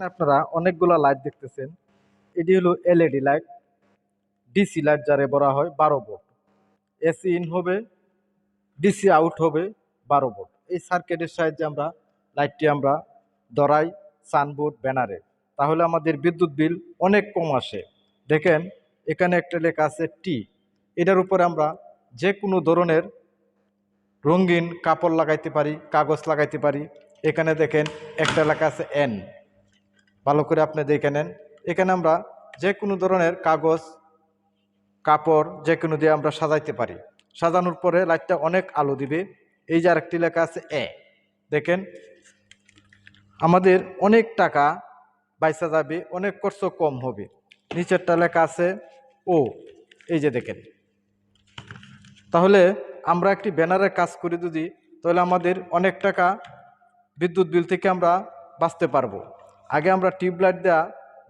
আপনারা অনেকগুলা লাইট দেখতেছেন। এটি হলো এলইডি লাইট ডিসি লাইট যারে বলা হয় বারো ভোল্ট এসি ইন হবে ডিসি আউট হবে, বারো ভোল্ট এই সার্কিটের সাহায্যে আমরা লাইটটি আমরা ধরাই সানবোর্ড ব্যানারে তাহলে আমাদের বিদ্যুৎ বিল অনেক কম আসে। দেখেন, এখানে একটা লেখা আছে টি এটার উপরে আমরা যে কোনো ধরনের রঙিন কাপড় লাগাইতে পারি, কাগজ লাগাইতে পারি। এখানে দেখেন একটা লেখা আছে এন ভালো করে আপনি দেখে নেন। এখানে আমরা যে কোনো ধরনের কাগজ, কাপড় যে কোনো দিয়ে আমরা সাজাইতে পারি। সাজানোর পরে লাইটটা অনেক আলো দিবে। এই যে আরেকটি লেখা আছে এ। দেখেন, আমাদের অনেক টাকা বাইসা যাবে, অনেক খরচ কম হবে। নিচেরটা লেখা আছে ও। এই যে দেখেন। তাহলে আমরা একটি ব্যানারের কাজ করে যদি, তাহলে আমাদের অনেক টাকা বিদ্যুৎ বিল থেকে আমরা বাঁচতে পারব। আগে আমরা টিউবলাইট দেওয়া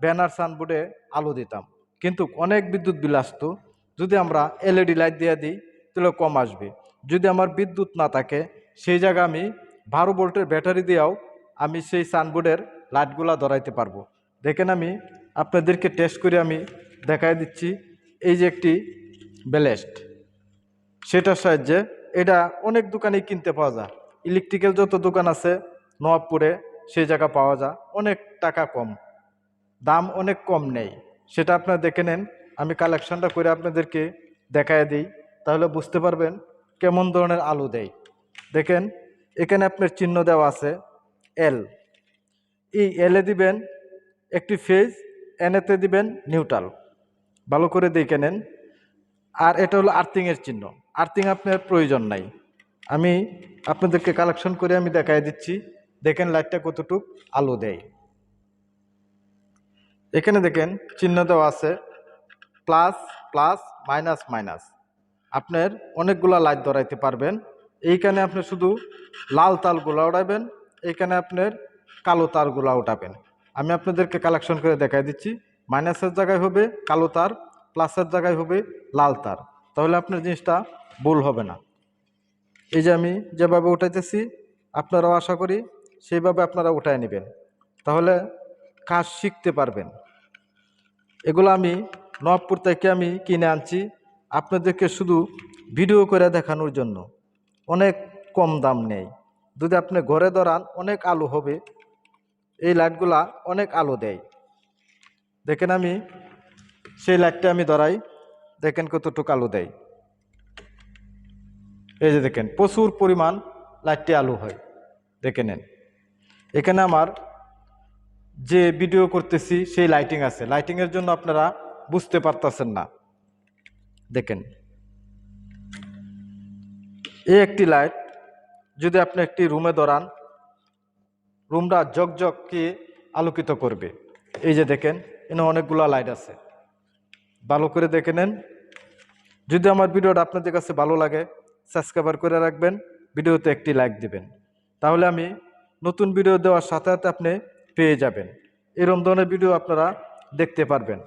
ব্যানার সানবোর্ডে আলো দিতাম। কিন্তু অনেক বিদ্যুৎ বিল আসতো। যদি আমরা এলইডি লাইট দিয়ে দিই, তাহলে কম আসবে। যদি আমার বিদ্যুৎ না থাকে, সেই জায়গায় আমি বারো ভোল্টের ব্যাটারি দিয়েও আমি সেই সানবোর্ডের লাইটগুলা ধরাইতে পারব। দেখেন আমি আপনাদেরকে টেস্ট করে আমি দেখাই দিচ্ছি। এই যে একটি ব্যালেস্ট, সেটার সাহায্যে এটা অনেক দোকানেই কিনতে পাওয়া যায়। ইলেকট্রিক্যাল যত দোকান আছে, নবাবপুরে সেই জায়গা পাওয়া যায় অনেক টাকা কম। দাম অনেক কম নেই। সেটা আপনারা দেখে নেন। আমি কালেকশনটা করে আপনাদেরকে দেখায় দিই। তাহলে বুঝতে পারবেন কেমন ধরনের আলু দেয়। দেখেন, এখানে আপনার চিহ্ন দেওয়া আছে এল এই এলে দিবেন একটি ফেজ এনেতে দিবেন নিউট্রাল ভালো করে দেখে নেন। আর এটা হলো আর্থিংয়ের চিহ্ন। আর্থিং আপনার প্রয়োজন নাই। আমি আপনাদেরকে কালেকশন করে আমি দেখাই দিচ্ছি। দেখেন লাইটটা কতটুক? আলো দেয়। এখানে দেখেন চিহ্ন দেওয়া আছে, প্লাস প্লাস, মাইনাস মাইনাস। আপনার অনেকগুলা লাইট ধরাইতে পারবেন। এইখানে আপনি শুধু লাল তালগুলা উঠাবেন এইখানে আপনার কালো তারগুলা উঠাবেন। আমি আপনাদেরকে কালেকশন করে দেখাই দিচ্ছি। মাইনাসের জায়গায় হবে কালো তার, প্লাসের জায়গায় হবে লাল তার। তাহলে আপনার জিনিসটা ভুল হবে না। এই যে আমি যেভাবে উঠাইতেছি, আপনারাও আশা করি সেইভাবে আপনারা উঠায় নেবেন। তাহলে কাজ শিখতে পারবেন। এগুলো আমি নবপুর থেকে আমি কিনে আনছি আপনাদেরকে শুধু ভিডিও করে দেখানোর জন্য। অনেক কম দাম নেই। যদি আপনি ঘরে ধরান, অনেক আলো হবে। এই লাইটগুলা অনেক আলো দেয়। দেখেন আমি, সেই লাইটটা আমি ধরাই। দেখেন কতটুকু আলো দেয়। এই যে দেখেন, প্রচুর পরিমাণ লাইটটি আলো হয়। দেখে নেন। এখানে আমার যে ভিডিও করতেছি, সেই লাইটিং আছে। লাইটিংয়ের জন্য আপনারা বুঝতে পারতেছেন না। দেখেন। এই একটি লাইট যদি আপনি একটি রুমে ধরান রুমটা জকজককে আলোকিত করবে। এই যে দেখেন, এখানে অনেকগুলো লাইট আছে। ভালো করে দেখে নেন। যদি আমার ভিডিওটা আপনাদের কাছে ভালো লাগে সাবস্ক্রাইবার করে রাখবেন ভিডিওতে একটি লাইক দিবেন। তাহলে আমি নতুন ভিডিও দেওয়ার সাথে সাথে আপনি পেয়ে যাবেন। এরম ধরনের ভিডিও আপনারা দেখতে পারবেন।